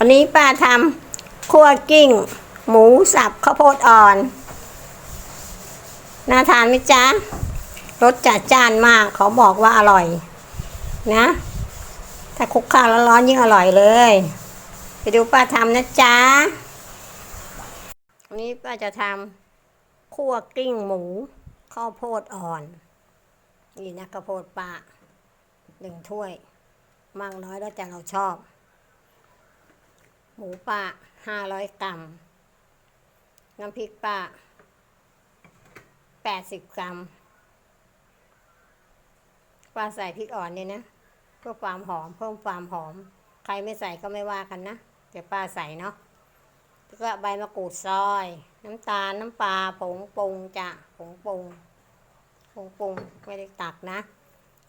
วันนี้ป้าทำคั่วกิ้ง หมูสับข้าวโพดอ่อน น่าทานไหมจ๊ะรสจัดจ้านมากเขาบอกว่าอร่อย นะ ถ้าคุกข้าวแล้วร้อนยิ่งอร่อยเลย ไปดูป้าทำนะจ๊ะวันนี้ป้าจะทำคั่วกิ้งหมูข้าวโพดอ่อน นี่นะข้าวโพดป้าหนึ่งถ้วยมากน้อยแล้วแต่เราชอบ หมูป่าห้าร้อยกรัม น้ำพริกป่าแปดสิบกรัมป้าใส่พริกอ่อนเนี่ยนะ เพื่อความหอมเพิ่มความหอม ใครไม่ใส่ก็ไม่ว่ากันนะแต่ป้าใส่เนาะแล้วก็ใบมะกรูดซอย น้ำตาลน้ำปลาผงปรุงจ้ะผงปรุงผงปรุงไม่ได้ตักนะ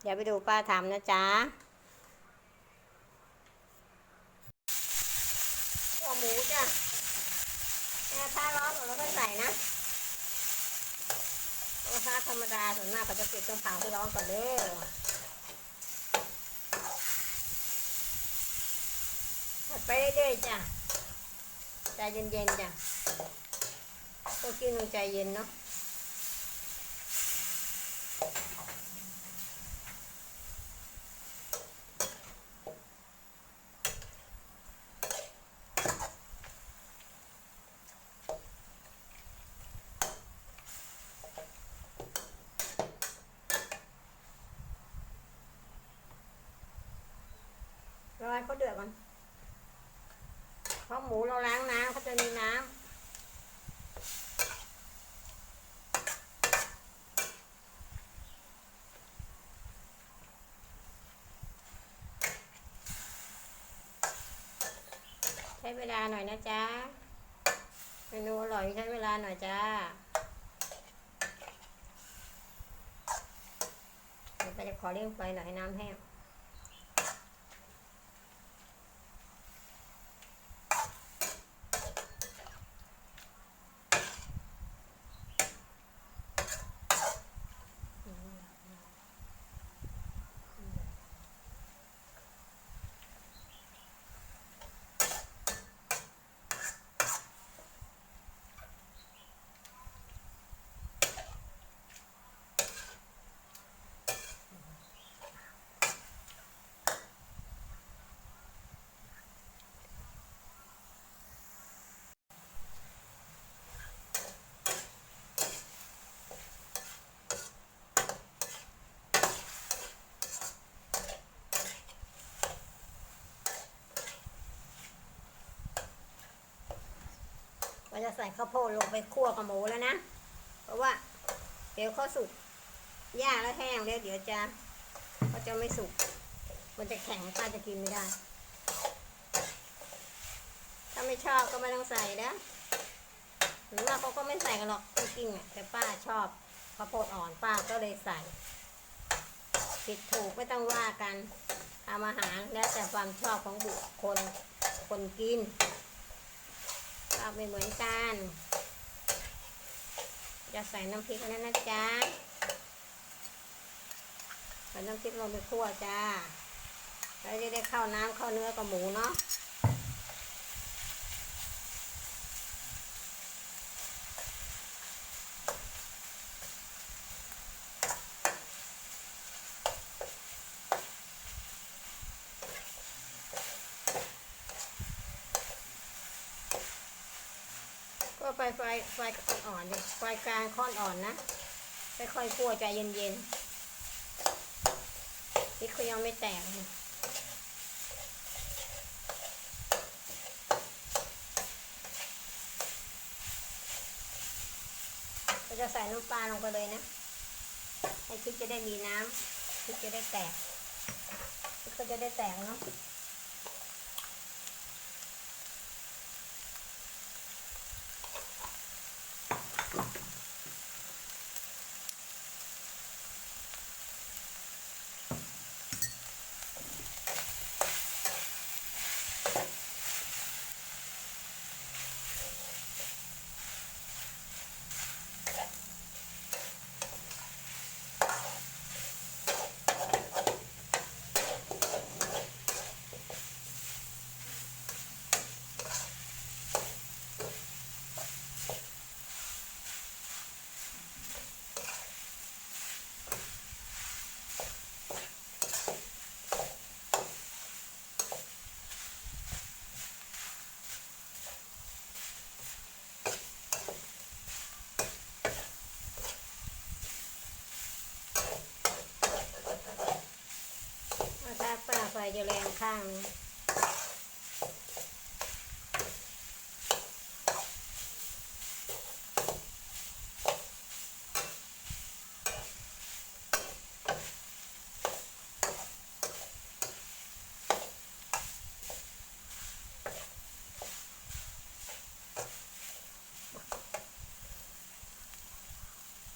เดี๋ยวไปดูป้าทำนะจ๊ะ หมูจ้ะถ้าร้อนเราก็ใส่นะกระทะธรรมดาส่วนมากเขาจะปิดตรงเผาให้ร้อนก่อนเด้อผัดไปเรื่อยๆจ้ะ ใจเย็นๆจ้ะพวกกินใจเย็นเนาะ รอให้เขาเดือดก่อนเพราะหมูเราล้างน้ำเขาจะมีน้ำใช้เวลาหน่อยนะจ๊ะเมนูอร่อยใช้เวลาหน่อยจ้าเดี๋ยวไปจะขอเลี้ยงไฟหน่อยให้น้ำแห้ง เราจะใส่ข้าวโพดลงไปคั่วกับหมูแล้วนะ เพราะว่าเดี๋ยวเขาสุกย่างแล้วแห้งแล้วเดี๋ยวจะเขาจะไม่สุก มันจะแข็งป้าจะกินไม่ได้ ถ้าไม่ชอบก็ไม่ต้องใส่นะหรือว่าเขาก็ไม่ใส่กันหรอกจริงๆอะแต่ป้าชอบข้าวโพดอ่อนป้าก็เลยใส่ผิดถูกไม่ต้องว่ากันทำอาหารแล้วแต่ความชอบของบุคคลคนกิน ก็ไม่เหมือนกัน จะใส่น้ำพริกแล้วนะจ๊ะใส่น้ำพริกลงไปคั่วจ้าแล้วจะได้เข้าน้ำเข้าเนื้อกับหมูเนาะ ไฟไฟไฟอ่อนๆดิไฟกลางค่อนอ่อนนะค่อยๆคั่วใจเย็นๆพริกเขายังไม่แตกเลยเราจะใส่น้ำปลาลงไปเลยนะให้พริกจะได้มีน้ำพริกจะได้แตกพริกก็จะได้แตกเนาะ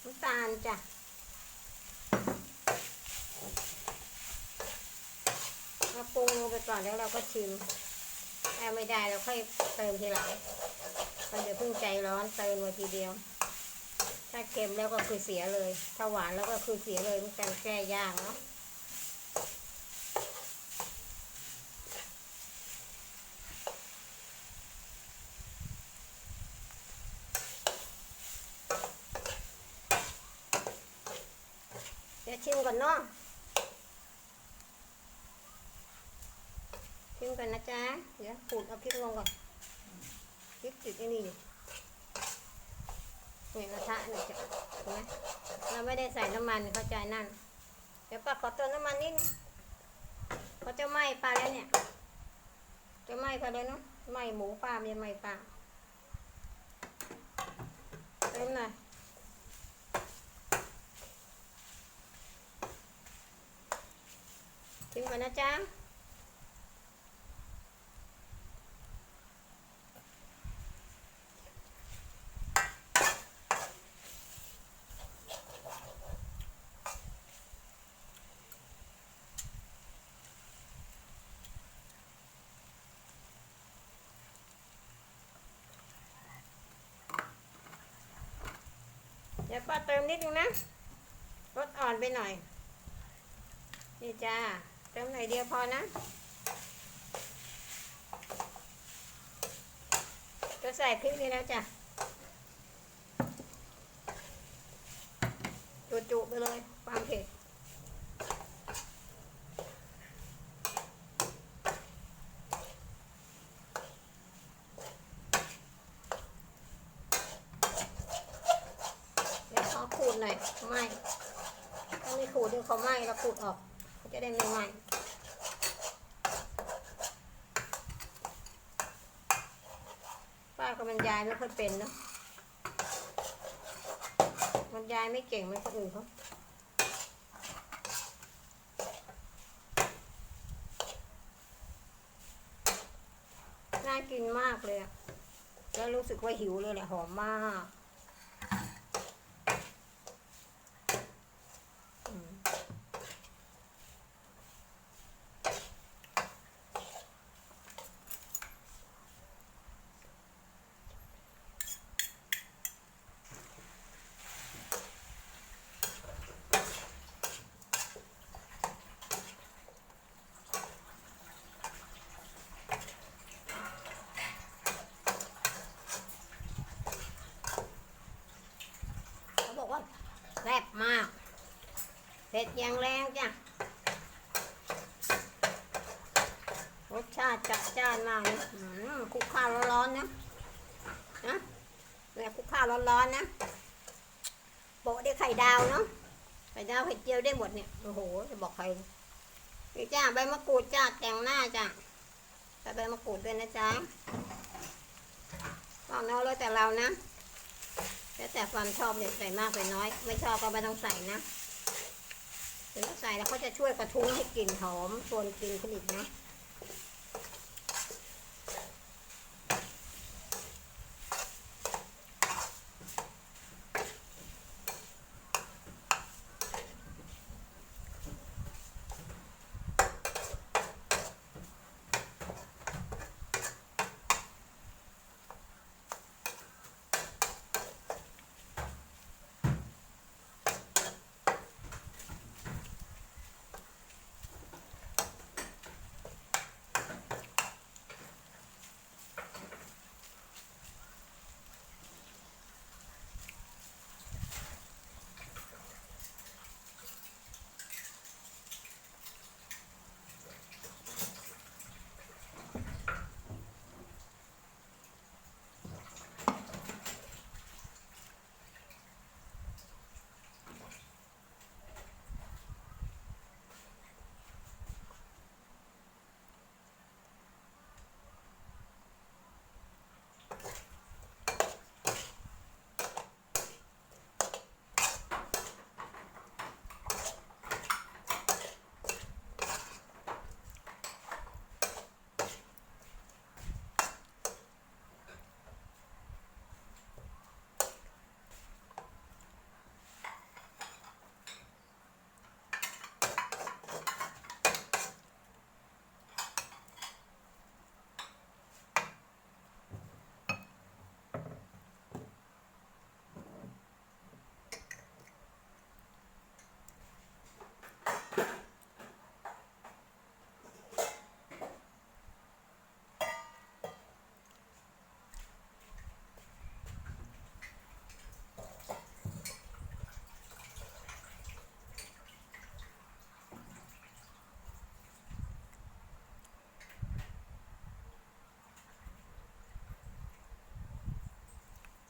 ไำตาล จ้ะมาปรุงลงไปก่อนแล้วเราก็ชิมถ้าไม่ได้เราค่อยเติมทีหลังมันจะพึ่งใจร้อนเติมมาทีเดียว ถ้าเค็มแล้วก็คือเสียเลย ถ้าหวานแล้วก็คือเสียเลยมันกันแก้ยากเนาะ ชิมก่อนเนาะชิมก่อนนะจ๊ะ เดี๋ยวขูดเอาพริกลงก่อนพริกติดไอ้นี่ดิเนี่ยกระทะเนี่ยจะเห็นไหมเราไม่ได้ใส่น้ำมันเข้าใจนั่น เดี๋ยวป้าขอเติมน้ำมันนิดนึงเขาจะไหม้ปลาแล้วเนี่ย จะไหม้ปลาเลยเนาะไหม้หมูปลาไม่ไหม้ปลาเติมหน่อย ชิมก่อนนะจ๊ะเดี๋ยวป้าเติมนิดนึงนะ รสอ่อนไปหน่อย นี่จ้า เติมหน่อยเดียวพอนะจะใส่พริกนี่แล้วจ้ะจุๆไปเลยความเผ็ดขอขูดหน่อยไหมถ้าไม่ขูดเดี๋ยวเขาไหม้เราขูดออกเขาจะได้ไม่ไหมป้า ก็บรรยายไม่ค่อยเป็นเนาะบรรยายไม่เก่งเหมือนคนอื่นเขาน่ากินมากเลยอะแล้วรู้สึกว่าหิวเลยแหละหอมมากอืม เขาบอกว่าแซ่บมากเผ็ดอย่างแรงจ้ะรสชาติจัดจ้านมากเลยคุกข้าวร้อนๆนะนะเนี่ยคุกข้าวร้อนๆนะโปะด้วยไข่ดาวเนาะไข่ดาวไข่เจียวได้หมดเนี่ยโอ้โหจะบอกใครนี่จ้าใบมะกรูดจ้าแต่งหน้าจ้ะใส่ใบมะกรูดด้วยนะจ๊ะตอนนี้แล้วแต่เรานะ แล้วแต่ความชอบเนี่ยใส่มากไปน้อย ไม่ชอบก็ไม่ต้องใส่นะถึงต้องใส่แล้วเขาจะช่วยกระทุ้งให้กลิ่นหอมชวนกินขึ้นอีกนะ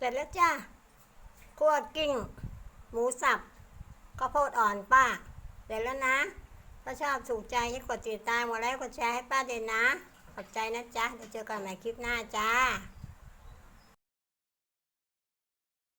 ร็จแล้วจ้าคั่วกิ้ง หมูสับข้าวโพดอ่อนป้า เสร็จแล้วนะ ถ้าชอบถูกใจให้กดติดตามกดไลค์กดแชร์ให้ป้าเด่นนะ ขอบใจนะจ๊ะเดี๋ยวเจอกันใหม่คลิปหน้าจ้า